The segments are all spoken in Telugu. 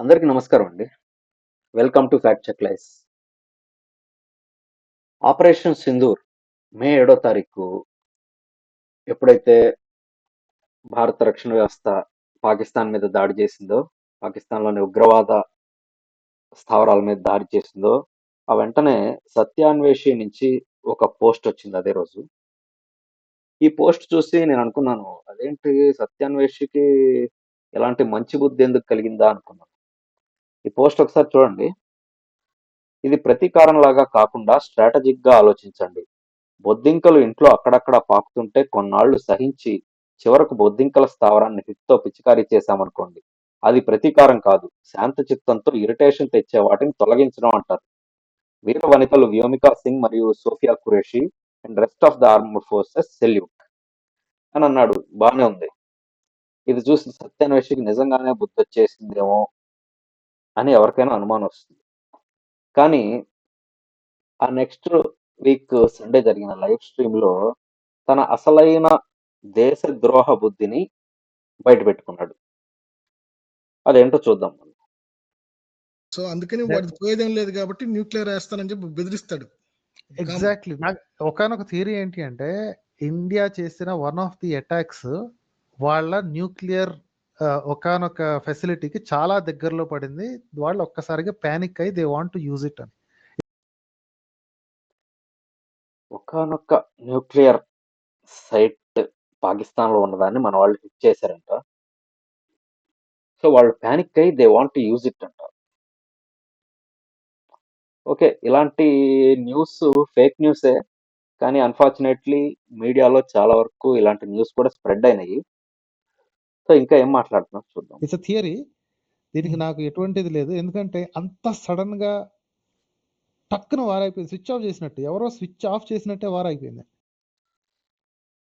అందరికీ నమస్కారం అండి. Welcome to fact check lies operation Sindoor May ఏడో తారీఖు ఎప్పుడైతే భారత రక్షణ వ్యవస్థ పాకిస్తాన్ మీద దాడి చేసిందో పాకిస్తాన్లోని ఉగ్రవాద స్థావరాల మీద దాడి చేసిందో ఆ వెంటనే సత్యాన్వేషి నుంచి ఒక పోస్ట్ వచ్చింది అదే రోజు. ఈ పోస్ట్ చూసి నేను అనుకున్నాను అదేంటి సత్యాన్వేషికి ఎలాంటి మంచి బుద్ధి ఎందుకు కలిగిందా అనుకున్నాను. ఈ పోస్ట్ ఒకసారి చూడండి. ఇది ప్రతీకారం లాగా కాకుండా స్ట్రాటజిక్గా ఆలోచించండి. బొద్దింకలు ఇంట్లో అక్కడక్కడ పాకుతుంటే కొన్నాళ్ళు సహించి చివరకు బొద్దింకల స్థావరాన్ని హిట్తో పిచికారీ చేశామనుకోండి. అది ప్రతీకారం కాదు. శాంత చిత్తంతో ఇరిటేషన్ తెచ్చే వాటిని తొలగించడం అంటారు. వీర వనితలు వ్యోమికా సింగ్ మరియు Sofia Qureshi and rest of the armed forces salute అని అన్నాడు. బాగానే ఉంది. ఇది చూసి సత్యాన్వేషికి నిజంగానే బుద్ధి వచ్చేసిందేమో అని ఎవరికైనా అనుమానం వస్తుంది కానీ ఆ నెక్స్ట్ వీక్ సండే జరిగిన లైవ్ స్ట్రీమ్లో తన అసలైన దేశ ద్రోహ బుద్ధిని బయట పెట్టుకున్నాడు అదేంటో చూద్దాం మనం. సో అందుకని. వాడికి పోయేదేం లేదు కాబట్టి న్యూక్లియర్ వేస్తానని చెప్పి బెదిరిస్తాడు ఎగ్జాక్ట్లీ నాకు ఒకనొక థియరీ ఏంటి అంటే ఇండియా చేసిన వన్ ఆఫ్ ది అటాక్స్ వాళ్ళ న్యూక్లియర్ ఒకనొక ఫెసిలిటీకి చాలా దగ్గరలో పడింది. వాళ్ళు ఒక్కసారిగా ప్యానిక్ అయ్యి they want to use it అని. ఒకనొక న్యూక్లియర్ సైట్ పాకిస్తాన్లో ఉన్నదాన్ని మన వాళ్ళు హిట్ చేశారంట. సో వాళ్ళు ప్యానిక్ అయ్యి they want to use it అంట. ఓకే ఇలాంటి న్యూస్ ఫేక్ న్యూసే కానీ అన్ఫార్చునేట్లీ మీడియాలో చాలా వరకు ఇలాంటి న్యూస్ కూడా స్ప్రెడ్ అయినాయి. సో ఇంకా ఏం మాట్లాడుతున్నాం చూద్దాం. ఇట్స్ థియరీ దీనికి నాకు ఎటువంటిది లేదు. ఎందుకంటే అంత సడన్గా టక్కున వారైపోయింది స్విచ్ ఆఫ్ చేసినట్టు. ఎవరో స్విచ్ ఆఫ్ చేసినట్టే వారైపోయింది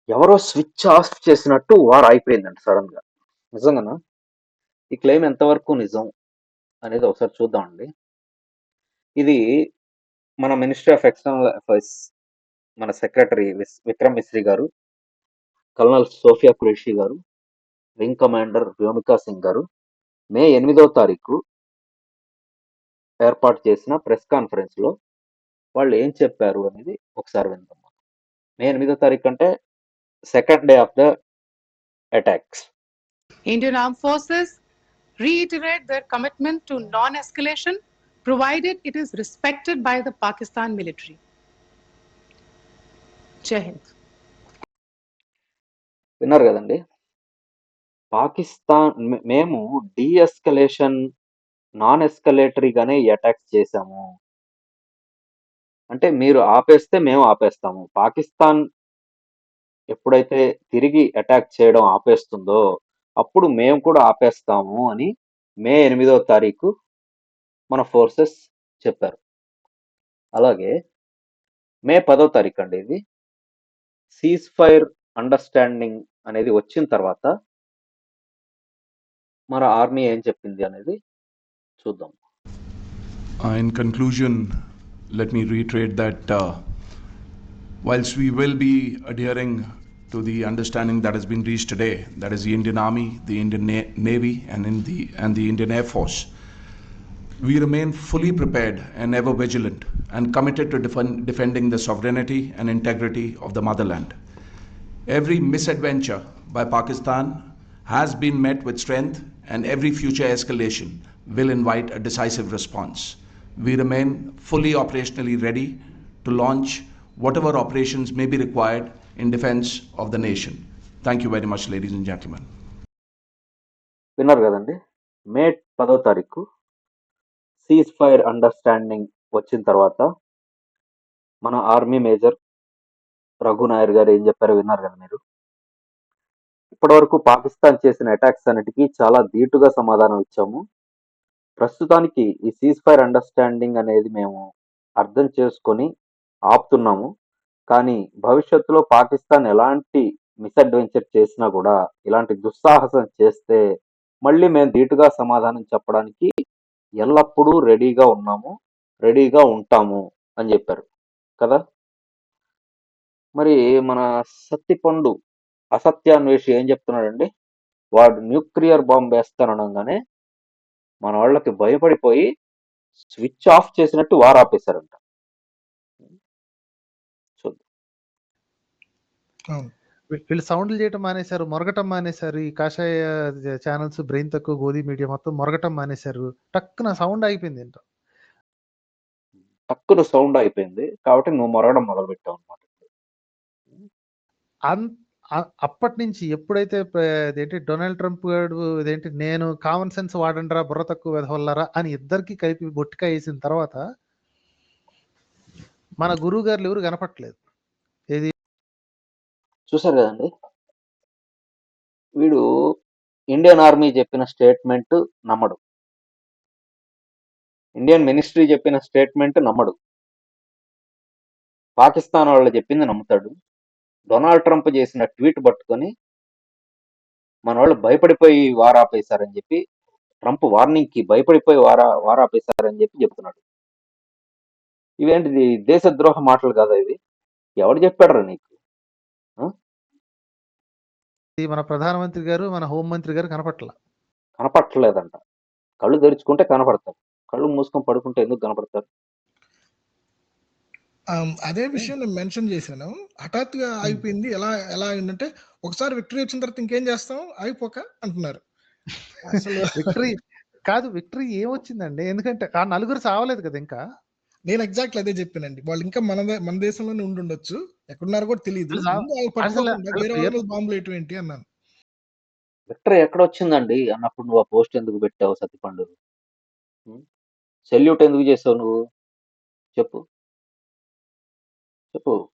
ఎవరో స్విచ్ ఆఫ్ చేసినట్టు వార్ అయిపోయిందంట సడన్గా. నిజంగానా? ఈ క్లెయిమ్ ఎంతవరకు నిజం అనేది ఒకసారి చూద్దామండి ఇది మన మినిస్ట్రీ ఆఫ్ ఎక్స్టర్నల్ అఫైర్స్ మన సెక్రటరీ విక్రమ్ మిశ్రీ గారు కల్నల్ సోఫియా కురేషి గారు వింగ్ కమాండర్ వ్యోమికా సింగ్ గారు మే ఎనిమిదవ తారీఖు ఏర్పాటు చేసిన ప్రెస్ కాన్ఫరెన్స్లో వాళ్ళు ఏం చెప్పారు అనేది ఒకసారి విందాం. మే ఎనిమిదో తారీఖు అంటే second day of the attacks. Indian armed forces reiterate their commitment to non escalation provided it is respected by the Pakistan military Jai Hind విన్నారు కదండి? పాకిస్తాన్ మే- మేము డీఎస్కలేషన్ నాన్ ఎస్కలేటరీగానే ఈ చేశాము. అంటే మీరు ఆపేస్తే మేము ఆపేస్తాము. పాకిస్తాన్ ఎప్పుడైతే తిరిగి అటాక్ చేయడం ఆపేస్తుందో అప్పుడు మేము కూడా ఆపేస్తాము అని మే ఎనిమిదో తారీఖు మన ఫోర్సెస్ చెప్పారు. అలాగే మే పదో తారీఖు అండి ఇది. సీజ్ ఫైర్ అండర్స్టాండింగ్ అనేది వచ్చిన తర్వాత మన ఆర్మీ ఏం చెప్పింది అనేది చూద్దాం Uh, in conclusion, let me reiterate that uh, whilst we will be adhering to the understanding that has been reached today, that is the Indian Army, the Indian Na- Navy, and in the and the Indian Air Force, we remain fully prepared and ever vigilant and committed to defend, defending the sovereignty and integrity of the motherland. Every misadventure by Pakistan has been met with strength, and every future escalation will invite a decisive response. We remain fully operationally ready to launch whatever operations may be required in defense of the nation. Thank you very much, ladies and gentlemen. విన్నారు కదండి మే పదో తారీఖు సీజ్ ఫైర్ అండర్స్టాండింగ్ వచ్చిన తర్వాత మన ఆర్మీ మేజర్ రఘు నాయర్ గారు ఏం చెప్పారో విన్నారు కదా మీరు ఇప్పటివరకు పాకిస్తాన్ చేసిన అటాక్స్ అన్నిటికీ చాలా ధీటుగా సమాధానం ఇచ్చాము. ప్రస్తుతానికి ఈ సీజ్ ఫైర్ అండర్స్టాండింగ్ అనేది మేము అర్థం చేసుకొని ఆపుతున్నాము. కానీ భవిష్యత్తులో పాకిస్తాన్ ఎలాంటి మిస్అడ్వెంచర్ చేసినా కూడా ఇలాంటి దుస్సాహసం చేస్తే మళ్ళీ మేము ధీటుగా సమాధానం చెప్పడానికి ఎల్లప్పుడూ రెడీగా ఉన్నాము రెడీగా ఉంటాము అని చెప్పారు. కదా? మరి మన సత్తిపండు అసత్యాన్వేషి ఏం చెప్తున్నాడండి? వాడు న్యూక్లియర్ బాంబ్ వేస్తాననగానే మన వాళ్ళకి భయపడిపోయి స్విచ్ ఆఫ్ చేసినట్టు వార్ ఆపేశారంట. చూద్దాం. వీళ్ళు సౌండ్లు చేయటం మానేశారు మొరగటం మానేశారు ఈ కాషాయ ఛానల్స్ బ్రెయిన్ తక్కువ గోధి మీడియా మొత్తం మొరగటం మానేశారు. టక్కున సౌండ్ అయిపోయింది ఏంటో. టక్కున సౌండ్ అయిపోయింది కాబట్టి నువ్వు మొరగడం మొదలు పెట్టావు అనమాట అన్- అ- అప్పటి నుంచి ఎప్పుడైతే ఇదేంటి డొనాల్డ్ ట్రంప్ గారు ఇదేంటి నేను కామన్ సెన్స్ వాడండిరా బుర్ర తక్కువ వెదవల్లరా అని ఇద్దరికి కలిపి బొట్టికాయ వేసిన తర్వాత మన గురువు గారు ఎవరు కనపట్లేదు ఏది? చూసారు కదండి? వీడు ఇండియన్ ఆర్మీ చెప్పిన స్టేట్మెంట్ నమ్మడు. ఇండియన్ మినిస్ట్రీ చెప్పిన స్టేట్మెంట్ నమ్మడు. పాకిస్తాన్ వాళ్ళు చెప్పింది నమ్ముతాడు. డొనాల్డ్ ట్రంప్ చేసిన ట్వీట్ పట్టుకొని మన వాళ్ళు భయపడిపోయి వారాపేశారని చెప్పి ట్రంప్ వార్నింగ్కి భయపడిపోయి వారా వారాపేశారని చెప్పి చెప్తున్నాడు. ఇవేంటిది? దేశద్రోహ మాటలు కాదా ఇవి? ఎవడు చెప్పాడురా నీకు? మన ప్రధానమంత్రి గారు మన హోంమంత్రి గారు కనపట్ల. కనపట్టలేదంట కళ్ళు తెరుచుకుంటే కనపడతారు. కళ్ళు మూసుకొని పడుకుంటే ఎందుకు కనపడతారు? అదే విషయం నేను మెన్షన్ చేశాను. హఠాత్తుగా అయిపోయింది. ఎలా ఎలా అయిందంటే ఒకసారి విక్టరీ వచ్చిన తర్వాత ఇంకేం చేస్తాం? అయిపోక అంటున్నారు. అసలు విక్టరీ కాదు విక్టరీ ఏమొచ్చిందండి? ఎందుకంటే ఆ నలుగురు సావలేదు కదా ఇంకా? నేను ఎగ్జాక్ట్లీ అదే చెప్పానండి. వాళ్ళు ఇంకా మన దే- మన దేశంలోనే ఉండి ఉండొచ్చు ఎక్కడున్నారో కూడా తెలియదు వేరే వాళ్ళ బాంబులు ఏంటి అన్నాను. విక్టరీ ఎక్కడ వచ్చిందండి అన్నప్పుడు నువ్వు ఆ పోస్ట్ ఎందుకు పెట్టావు సత్యపండు? సెల్యూట్ ఎందుకు చేసావు నువ్వు? చెప్పు. చెప్పు.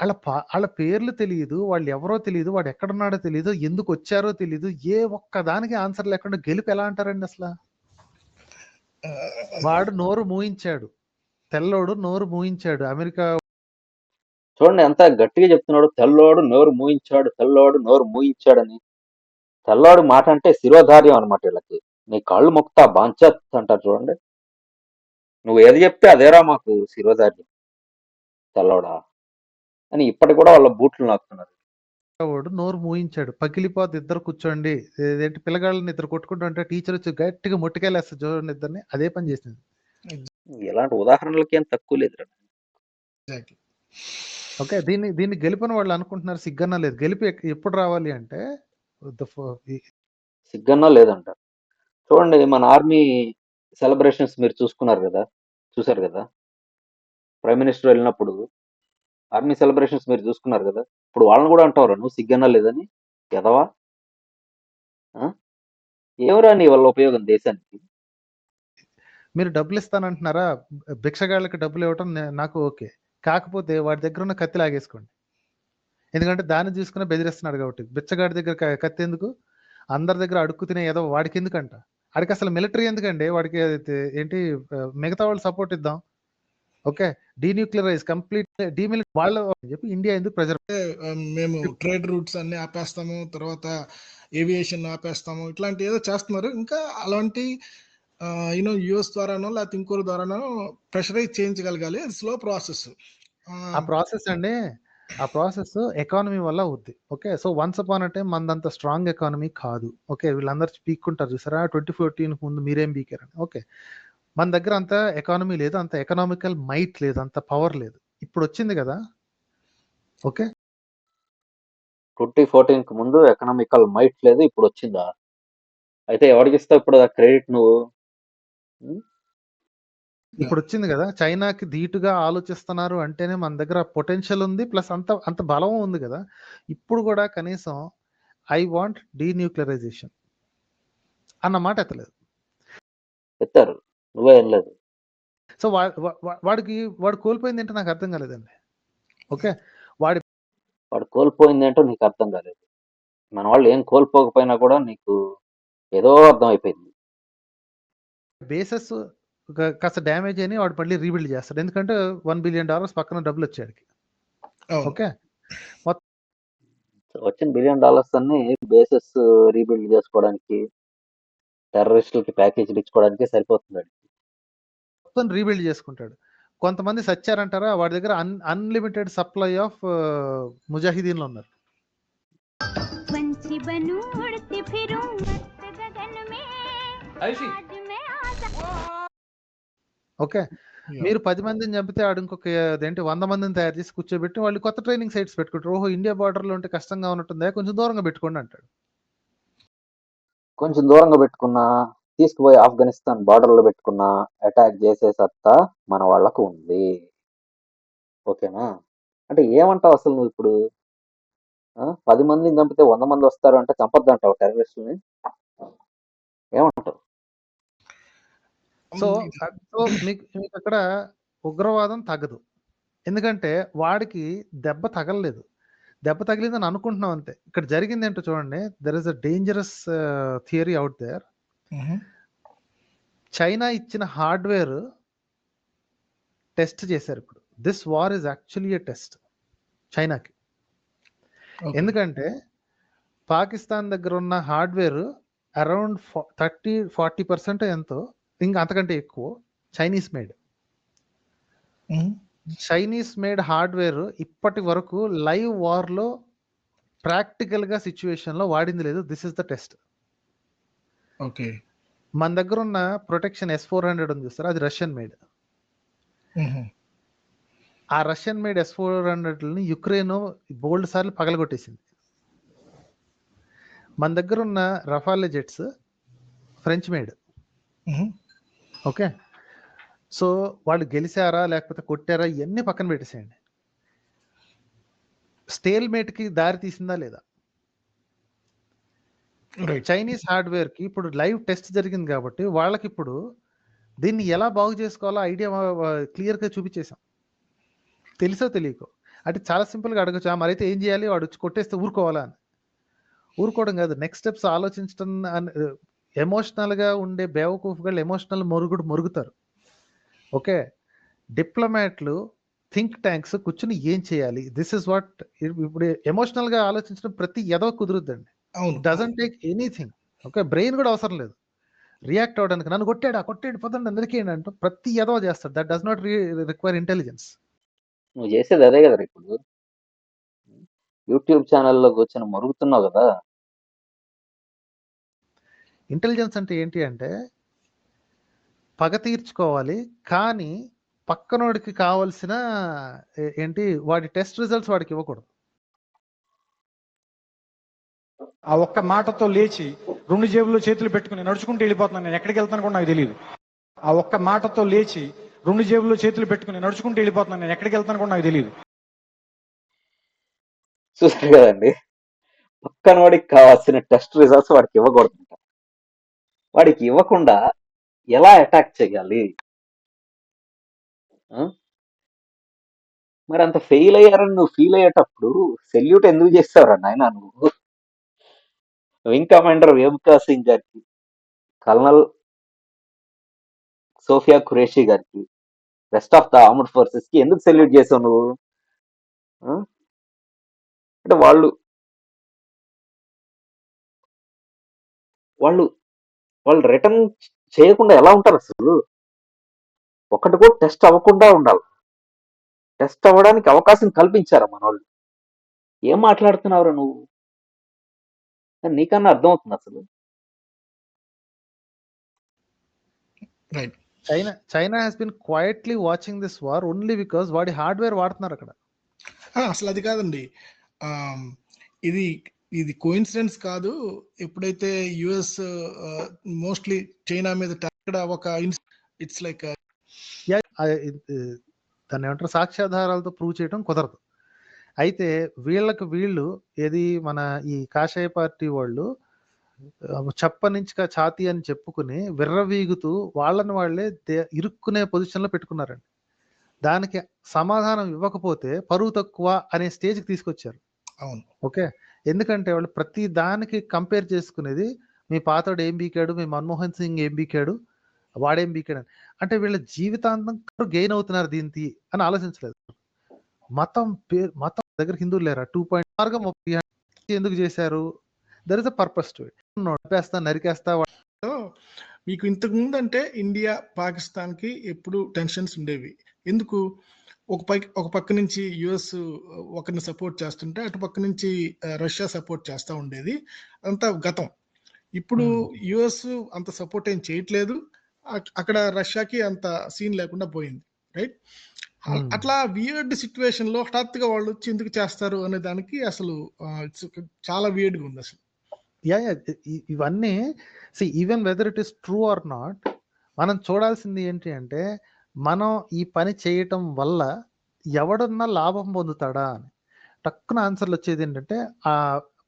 వాళ్ళ పా- వాళ్ళ పేర్లు తెలియదు వాళ్ళు ఎవరో తెలియదు వాడు ఎక్కడున్నాడో తెలియదు ఎందుకు వచ్చారో తెలియదు ఏ ఒక్క దానికి ఆన్సర్ లేకుండా గెలుపు ఎలా అంటారండి అసలు? వాడు నోరు మూయించాడు. తెల్లోడు నోరు మూయించాడు. అమెరికా చూడండి ఎంత గట్టిగా చెప్తున్నాడు. తెల్లోడు నోరు మూయించాడు తెల్లోడు నోరు మూయించాడని. తెల్లోడు మాట అంటే శిరోధార్యం అనమాట వీళ్ళకి. నీ కాళ్ళు మొక్తా బాంచత్ అంటారు చూడండి. నువ్వు ఏది చెప్తే అదేరా మాకు శిరోధార్యం. తెల్లోడా అని ఇప్పటికి కూడా వాళ్ళ బూట్లు నాకుతున్నారు. వాడు నోరు మూయించాడు. పగిలిపోద్ది ఇద్దరు కూర్చోండి. ఏంటి పిల్లగాళ్ళని ఇద్దరు కొట్టుకుంటుంటే టీచర్ వచ్చి గట్టిగా ముట్టుకెళ్ళేస్తారు చూడండి ఇద్దరిని అదే పని చేసింది. ఇలాంటి ఉదాహరణలకి ఏం తక్కువ లేదు. ఓకే దీన్ని దీన్ని గెలుపని వాళ్ళు అనుకుంటున్నారు. సిగ్గన్న లేదు. గెలుపు ఎప్పుడు రావాలి అంటే సిగ్గన్నా లేదంట. చూడండి మన ఆర్మీ సెలబ్రేషన్స్ మీరు చూసుకున్నారు కదా? చూసారు కదా? ప్రైమ్ మినిస్టర్ వెళ్ళినప్పుడు ఆర్మీ సెలబ్రేషన్స్ మీరు చూసుకున్నారు కదా? ఇప్పుడు వాళ్ళని కూడా అంటారు నువ్వు సిగ్గన్నా లేదని? ఎదవా ఏమరా నీ వల్ల ఉపయోగం దేశానికి? మీరు డబ్బులు ఇస్తానంటున్నారా? భిక్షగాళ్ళకి డబ్బులు ఇవ్వటం నాకు ఓకే. కాకపోతే వాడి దగ్గర ఉన్న కత్తి లాగేసుకోండి. ఎందుకంటే దాన్ని చూసుకుని బెదిరిస్తున్నాడు కాబట్టి. బిచ్చగాడి దగ్గర కత్తి ఎందుకు? అందరి దగ్గర అడుక్కు తినే ఏదో వాడికి ఎందుకంట? వాడికి అసలు మిలిటరీ ఎందుకండి? వాడికి ఏంటి మిగతా వాళ్ళు సపోర్ట్ ఇద్దాం. ఓకే. డీన్యూక్లియరైజ్ కంప్లీట్ డీమిలిట్ వాళ్ళ చెప్పి ఇండియా ఎందుకు ప్రెజర్ మేము ట్రేడ్ రూట్స్ అన్ని ఆపేస్తాము తర్వాత ఏవియేషన్ ఆపేస్తాము ఇట్లాంటి ఏదో చేస్తున్నారు. ఇంకా అలాంటి యూనో యుఎస్ ద్వారానో లేకపోతే ఇంకోరి ద్వారానో ప్రెషరైజ్ చేయించగలగాలి. అది స్లో ప్రాసెస్. ఆ ప్రాసెస్ అండి ఆ ప్రాసెస్ ఎకానమీ వల్ల అవుద్ది. Okay. So once upon a time మనదంత strong economy కాదు. ఓకే. వీళ్ళందరూ పీక్కుంటారు చూసారా? ట్వంటీ ఫోర్టీన్ ముందు మీరేం పీకారని. ఓకే. మన దగ్గర అంత ఎకానమీ లేదు అంత ఎకనామికల్ మైట్ లేదు అంత పవర్ లేదు. ఇప్పుడు వచ్చింది కదా? ఓకే? ట్వంటీ ఫోర్టీన్కి ముందు ఎకనామికల్ మైట్ లేదు ఇప్పుడు వచ్చిందా? అయితే ఎవరికి ఇస్తావు ఇప్పుడు ఆ క్రెడిట్ నువ్వు? ఇప్పుడు వచ్చింది కదా? చైనాకి ధీటుగా ఆలోచిస్తున్నారు అంటేనే మన దగ్గర పొటెన్షియల్ ఉంది ప్లస్ అంత అంత బలం ఉంది కదా? ఇప్పుడు కూడా కనీసం ఐ వాంట్ డీన్యూక్లియరైజేషన్ అన్న మాట ఎత్తలేదు. ఎత్తారు. నువ్వే వెళ్ళలేదు సో వాడికి వాడు కోల్పోయింది ఏంటో నాకు అర్థం కాలేదండి. ఓకే? వాడి వాడు కోల్పోయింది ఏంటో నీకు అర్థం కాలేదు. మన వాళ్ళు ఏం కోల్పోకపోయినా కూడా నీకు ఏదో అర్థం అయిపోయింది. బేసెస్ కాస్త డ్యామేజ్ అని వాడు మళ్ళీ రీబిల్డ్ చేస్తాడు. ఎందుకంటే వన్ బిలియన్ డాలర్స్ పక్కన డబ్బులు వచ్చాడికి. అవును. ఓకే? వచ్చిన బిలియన్ డాలర్స్ అన్ని బేసెస్ రీబిల్డ్ చేసుకోవడానికి టెర్రరిస్టులకి ప్యాకేజీలు ఇచ్చుకోవడానికి సరిపోతుంది మొత్తం రీబిల్డ్ చేసుకుంటాడు. కొంతమంది సచ్చారంటారా? వాడి దగ్గర అన్ అన్లిమిటెడ్ సప్లై ఆఫ్ ముజాహిదీన్లు ఉన్నారు. ఓకే. మీరు పది మందిని చంపితే ఆడు ఇంకొక ఏంటి వంద మందిని తయారు చేసి కూర్చోబెట్టి వాళ్ళు కొత్త ట్రైనింగ్ సైట్స్ పెట్టుకుంటారు. ఓహో ఇండియా బార్డర్లో ఉంటే కష్టంగా ఉన్నట్టుందా? కొంచెం దూరంగా పెట్టుకోండి అంటాడు. కొంచెం దూరంగా పెట్టుకున్నా తీసుకుపోయి ఆఫ్ఘనిస్తాన్ border లో పెట్టుకున్నా అటాక్ చేసే సత్తా మన వాళ్ళకు ఉంది. ఓకేనా? అంటే ఏమంటావు అసలు నువ్వు ఇప్పుడు? ఆ? పది మందిని చంపితే వంద మంది వస్తారు అంటే చంపద్దు అంటావు టెర్రరిస్టులని? ఏమంటావు? సో సో మీకు మీకు అక్కడ ఉగ్రవాదం తగ్గదు ఎందుకంటే వాడికి దెబ్బ తగలలేదు. దెబ్బ తగిలిందని అనుకుంటున్నాం అంతే. ఇక్కడ జరిగింది ఏంటో చూడండి. There is a dangerous theory out there. China ఇచ్చిన హార్డ్వేర్ టెస్ట్ చేశారు ఇప్పుడు. This war is actually a test చైనాకి. ఎందుకంటే పాకిస్తాన్ దగ్గర ఉన్న hardware around thirty forty percent ఎంతో ఇంకా అంతకంటే ఎక్కువ Chinese made. Chinese made hardware ఇప్పటి వరకు లైవ్ వార్లో ప్రాక్టికల్గా సిచ్యువేషన్లో వాడింది లేదు. This is the test Okay. మన దగ్గర ఉన్న ప్రొటెక్షన్ ఎస్ ఫోర్ హండ్రెడ్ ఉంది చూస్తారు అది రష్యన్ మేడ్. ఆ రష్యన్ మేడ్ ఎస్ ఫోర్ హండ్రెడ్ని యుక్రెయిన్ బోల్డ్ సార్లు పగలగొట్టేసింది మన దగ్గర ఉన్న Rafale jets French made. Okay so వాళ్ళు గెలిచారా లేకపోతే కొట్టారా ఇవన్నీ పక్కన పెట్టేసేయండి స్టేల్ మేట్కి దారి తీసిందా లేదా. చైనీస్ హార్డ్వేర్కి ఇప్పుడు లైవ్ టెస్ట్ జరిగింది కాబట్టి వాళ్ళకి ఇప్పుడు దీన్ని ఎలా బాగు చేసుకోవాలో ఐడియా క్లియర్గా చూపించేసాం తెలుసో తెలియకో. అంటే చాలా సింపుల్గా అడగచ్చు. "ఆ, మరైతే ఏం చేయాలి? వాడు వచ్చి కొట్టేస్తే ఊరుకోవాలా అని. ఊరుకోవడం కాదు. నెక్స్ట్ స్టెప్స్ ఆలోచించడం ఎమోషనల్గా ఉండే బేవకూఫ్గా ఎమోషనల్ మొరుగుడు మొరుగుతారు. ఓకే? డిప్లొమాట్లు థింక్ ట్యాంక్స్ కూర్చుని ఏం చేయాలి? దిస్ ఇస్ వాట్ ఇప్పుడు ఎమోషనల్గా ఆలోచించడం ప్రతి ఎదవ కుదురుద్దండి. అవును. Doesn't take anything okay brain కూడా అవసరం లేదు. రియాక్ట్ అవ్వడానికి నన్ను కొట్టాడా? కొట్టాడు పదండి. అందరికీ అంటూ ప్రతి ఎదవ చేస్తాడు. That does not require intelligence నువ్వు చేసేది అదే కదా ఇప్పుడు. యూట్యూబ్ ఛానల్లో కూర్చొని మరుగుతున్నావు కదా. ఇంటెలిజెన్స్ అంటే ఏంటి అంటే పగ తీర్చుకోవాలి కానీ పక్కనోడికి కావాల్సిన ఏంటి వాడి టెస్ట్ రిజల్ట్స్ వాడికి ఇవ్వకూడదు. ఆ ఒక్క మాటతో లేచి రెండు జేబుల్లో చేతులు పెట్టుకుని నడుచుకుంటూ వెళ్ళిపోతున్నాను. నేను ఎక్కడికి వెళ్తాను కూడా నాకు తెలియదు ఆ ఒక్క మాటతో లేచి రెండు జేబుల్లో చేతులు పెట్టుకుని నడుచుకుంటూ వెళ్ళిపోతున్నాను. నేను ఎక్కడికి వెళ్తాను కూడా నాకు తెలియదు చూస్తే కదండి? పక్కన వాడికి కావాల్సిన టెస్ట్ రిజల్ట్స్ వాడికి ఇవ్వకూడదంట వాడికి ఇవ్వకుండా ఎలా అటాక్ చేయాలి? మరి అంత ఫెయిల్ అయ్యారని నువ్వు ఫీల్ అయ్యేటప్పుడు సెల్యూట్ ఎందుకు చేస్తావురా నాయన నువ్వు? వింగ్ కమాండర్ వేముకా సింగ్ గారికి కల్నల్ సోఫియా ఖురేషి గారికి రెస్ట్ ఆఫ్ ద ఆర్మ్డ్ ఫోర్సెస్కి ఎందుకు సెల్యూట్ చేసావు నువ్వు? అంటే వాళ్ళు వాళ్ళు వాళ్ళు రిటర్న్ చేయకుండా ఎలా ఉంటారు అసలు? ఒకటి కూడా టెస్ట్ అవ్వకుండా ఉండాలి. టెస్ట్ అవ్వడానికి అవకాశం కల్పించారా మన వాళ్ళు ఏం మాట్లాడుతున్నావురా నువ్వు? నీకన్నా అర్థమవుతుంది అసలు right China China has been quietly watching this war only because వాడి హార్డ్వేర్ వాడుతున్నారు అక్కడ. అసలు అది కాదండి. ఇది ఇది కోయిన్సిడెన్స్ కాదు. ఎప్పుడైతే యుఎస్ మోస్ట్లీ చైనా మీద ఇక్కడ ఒక ఇట్స్ లైక్ దాన్ని ఏమంటారు? సాక్ష్యాధారాలతో ప్రూవ్ చేయడం కుదరదు. అయితే వీళ్ళకి వీళ్ళు ఏది మన ఈ కాషాయ పార్టీ వాళ్ళు ఆ, చప్పనించుక ఛాతీ అని చెప్పుకుని విర్రవీగుతూ వాళ్ళని వాళ్ళే ఇరుక్కునే పొజిషన్లో పెట్టుకున్నారండి. దానికి సమాధానం ఇవ్వకపోతే పరువు తక్కువ అనే స్టేజ్కి తీసుకొచ్చారు. అవును. ఓకే? ఎందుకంటే వాళ్ళు ప్రతి దానికి కంపేర్ చేసుకునేది మీ పాతోడు ఏం బీకాడు మీ మన్మోహన్ సింగ్ ఏం బీకాడు వాడేం బీకాడు అని. అంటే వీళ్ళ జీవితాంతం గెయిన్ అవుతున్నారు దీనికి అని ఆలోచించలేదు. మతం పేరు మతం దగ్గర హిందువులు లేరా? టూ పాయింట్ మార్గం ఎందుకు చేశారు? There is a purpose to it నరికేస్తా నరికేస్తా మీకు ఇంతకు ముందు అంటే ఇండియా పాకిస్తాన్కి ఎప్పుడు టెన్షన్స్ ఉండేవి. ఎందుకు? ఒక పై ఒక పక్క నుంచి యుఎస్ ఒకరిని సపోర్ట్ చేస్తుంటే అటు పక్క నుంచి రష్యా సపోర్ట్ చేస్తూ ఉండేది. అంతా గతం. ఇప్పుడు. యుఎస్ అంత సపోర్ట్ ఏం చేయట్లేదు. అక్- అక్కడ రష్యాకి అంత సీన్ లేకుండా పోయింది. రైట్. అట్లా వియర్డ్ సిచ్యువేషన్లో హఠాత్తుగా వాళ్ళు వచ్చి ఎందుకు చేస్తారు అనే దానికి అసలు చాలా వియర్డ్గా ఉంది అసలు. యా ఇవన్నీ see even whether it is true or not మనం చూడాల్సింది ఏంటి అంటే మనం ఈ పని చేయటం వల్ల ఎవడన్నా లాభం పొందుతాడా అని. టక్కున ఆన్సర్లు వచ్చేది ఏంటంటే ఆ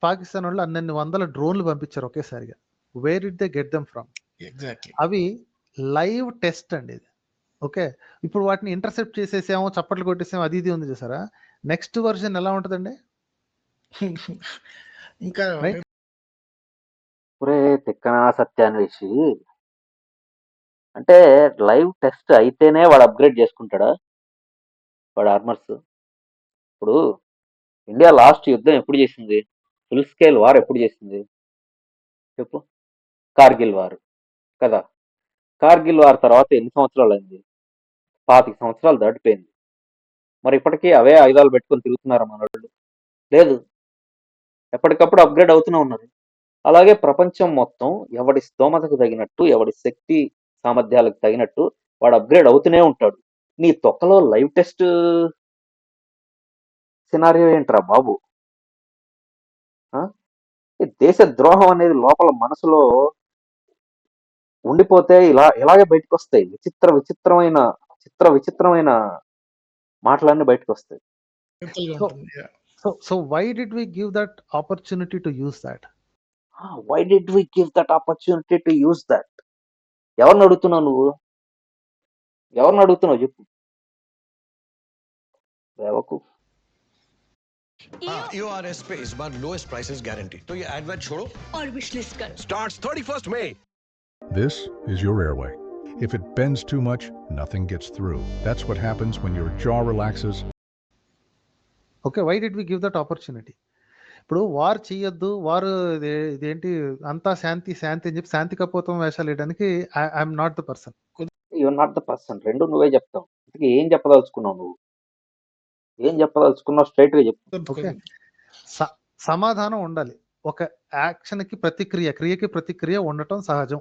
పాకిస్తాన్ వాళ్ళు అన్నన్ని వందల డ్రోన్లు పంపించారు ఒకేసారిగా. Where it they get them from exactly అవి లైవ్ టెస్ట్ అండి ఇది. ఓకే. ఇప్పుడు వాటిని ఇంటర్సెప్ట్ చేసేసాము చప్పట్లు కొట్టేసాము అది ఇది ఉంది చూసారా? నెక్స్ట్ వర్షన్ ఎలా ఉంటుందండి? ఇంకా తిక్కన సత్యాన్వేషి అంటే లైవ్ టెస్ట్ అయితేనే వాడు అప్గ్రేడ్ చేసుకుంటాడా? వాడు ఆర్మర్స్. ఇప్పుడు ఇండియా లాస్ట్ యుద్ధం ఎప్పుడు చేసింది? ఫుల్ స్కేల్ వార్ ఎప్పుడు చేసింది? చెప్పు. కార్గిల్ వార్. కదా. కార్గిల్ వార్ తర్వాత ఎన్ని సంవత్సరాలు అయింది? పాతిక సంవత్సరాలు దాటిపోయింది. మరి ఇప్పటికీ అవే ఆయుధాలు పెట్టుకొని తిరుగుతున్నారు మనోళ్ళు. లేదు ఎప్పటికప్పుడు అప్గ్రేడ్ అవుతూనే ఉన్నారు. అలాగే ప్రపంచం మొత్తం ఎవడి స్తోమతకు తగినట్టు ఎవడి శక్తి సామర్థ్యాలకు తగినట్టు వాడు అప్గ్రేడ్ అవుతూనే ఉంటాడు. నీ తొక్కలో లైవ్ టెస్ట్ సినారియో ఏంట్రా బాబు? ఆ? ఈ దేశ ద్రోహం అనేది లోపల మనసులో ఉండిపోతే ఇలా ఇలాగే బయటకు వస్తాయి విచిత్ర విచిత్రమైన చిత్ర విచిత్రమైన మాటలన్నీ బయటకు వస్తాయి వింతలుగా So- ఉంటుంది yeah. So so why did we give that opportunity to use that why did we give that opportunity to use that ఎవరిని అడుగుతున్నావు నువ్వు ఎవరిని అడుగుతున్నావు చెప్పు దేవకు हाँ ईओआरएस पे इस बार लोएस्ट प्राइसेस गारंटी तो ये एडवर्ट छोड़ो और विश लिस्ट करो starts 31st May This is your airway. If it bends too much, nothing gets through. That's what happens when your jaw relaxes. Okay why did we give that opportunity ఇప్పుడు వార్ చేయొద్దు వారు ఇదే- ఇదేంటి అంతా శాంతి శాంతి అని చెప్పి శాంతి కపోతం వేషాలు వేయడానికి I'm not the person you're not the person రెండు నువ్వే చెప్తావు. ఇంతకీ ఏం చెప్పదలుచుకున్నావు నువ్వు? ఏం చెప్పదలుచుకున్నావు? స్ట్రైట్గా చెప్పు. ఓకే సమాధానం ఉండాలి. ఒక యాక్షన్కి ప్రతిక్రియ క్రియకి ప్రతిక్రియ ఉండటం సహజం.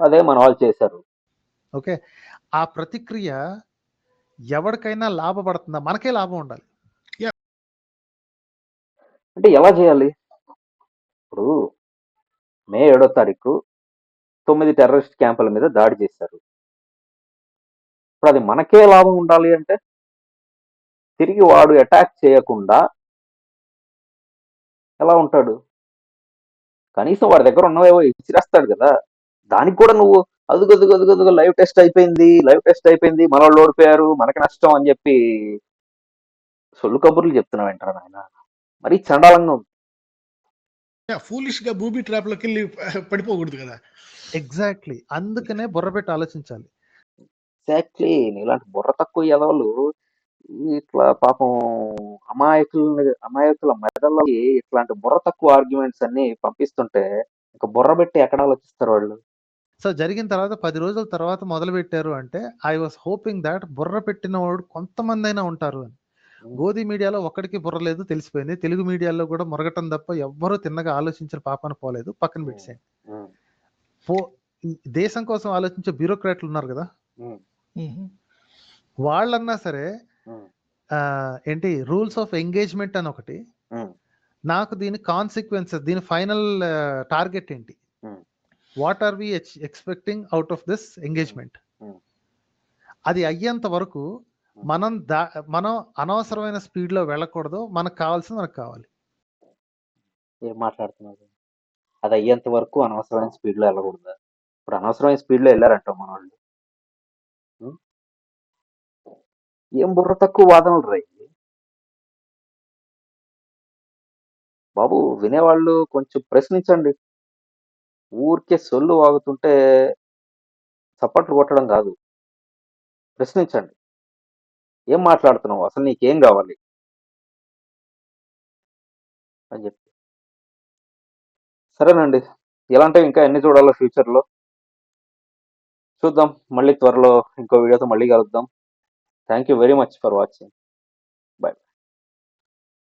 అదే మన వాళ్ళు చేశారు. ఓకే? ఆ ప్రతిక్రియ ఎవరికైనా లాభపడుతుందా? మనకే లాభం ఉండాలి. అంటే ఎలా చేయాలి? ఇప్పుడు మే ఏడో తారీఖు తొమ్మిది టెర్రరిస్ట్ క్యాంపుల మీద దాడి చేశారు. ఇప్పుడు అది మనకే లాభం ఉండాలి అంటే తిరిగి వాడు అటాక్ చేయకుండా ఎలా ఉంటాడు? కనీసం వాడి దగ్గర ఉన్నవేవో ఇచ్చిరేస్తాడు కదా. దానికి కూడా నువ్వు అదుగు అదుగు అదుగు అదుగు లైవ్ టెస్ట్ అయిపోయింది లైవ్ టెస్ట్ అయిపోయింది మన వాళ్ళు ఓడిపోయారు మనకి నష్టం అని చెప్పి సొల్లు కబుర్లు చెప్తున్నావు ఏంటారా నాయన? మరీ చండాలంగా ఉంది. ఫూలిష్గా బూబీ ట్రాప్లోకి వెళ్ళి పడిపోకూడదు కదా. ఎగ్జాక్ట్లీ అందుకనే బుర్ర పెట్టి ఆలోచించాలి. ఎగ్జాక్ట్లీ ఇలాంటి బుర్ర తక్కువ ఎదవలు ఇట్లా పాపం అమాయకులని అమాయకుల మెదళ్ళకి ఇట్లాంటి బుర్ర తక్కువ ఆర్గ్యుమెంట్స్ అన్ని పంపిస్తుంటే ఇంకా బుర్ర పెట్టి ఎక్కడ ఆలోచిస్తారు వాళ్ళు? సో జరిగిన తర్వాత పది రోజుల తర్వాత మొదలు పెట్టారు అంటే ఐ వాస్ హోపింగ్ దాట్ బుర్ర పెట్టిన వాడు కొంతమంది అయినా ఉంటారు అని. గోధి మీడియాలో ఒక్కడికి బుర్ర లేదు తెలిసిపోయింది. తెలుగు మీడియాలో కూడా మొరగటం తప్ప ఎవ్వరూ తిన్నగా ఆలోచించిన పాపన పోలేదు పక్కన పెట్టేసేయండి. ఉమ్, పో దేశం కోసం ఆలోచించే బ్యూరోక్రాట్లు ఉన్నారు కదా? వాళ్ళన్నా సరే ఏంటి రూల్స్ ఆఫ్ ఎంగేజ్మెంట్ అని ఒకటి. నాకు దీని కాన్సిక్వెన్సెస్ దీని ఫైనల్ టార్గెట్ ఏంటి. What are we expecting out of this engagement Hmm. అది అయ్యేంత వరకు మనం దా మనం అనవసరమైన స్పీడ్లో వెళ్ళకూడదు. మనకు కావాల్సింది మనకు కావాలి. ఏం మాట్లాడుతున్నారు? అది అయ్యేంత వరకు అనవసరమైన స్పీడ్లో వెళ్ళకూడదు? ఇప్పుడు అనవసరమైన స్పీడ్లో వెళ్ళారంట మన వాళ్ళు ఉమ్, ఏం బుర్ర తక్కువ వాదనలు రాయి బాబు వినేవాళ్ళు కొంచెం ప్రశ్నించండి. ఊరికే సొల్లు వాగుతుంటే చప్పట్లు కొట్టడం కాదు. ప్రశ్నించండి. ఏం మాట్లాడుతున్నావు? అసలు నీకేం కావాలి? అని చెప్పి. సరేనండి. ఇలాంటివి ఇంకా ఎన్ని చూడాలో ఫ్యూచర్లో? చూద్దాం. మళ్ళీ త్వరలో ఇంకో వీడియోతో మళ్ళీ కలుద్దాం. Thank you very much for watching. Bye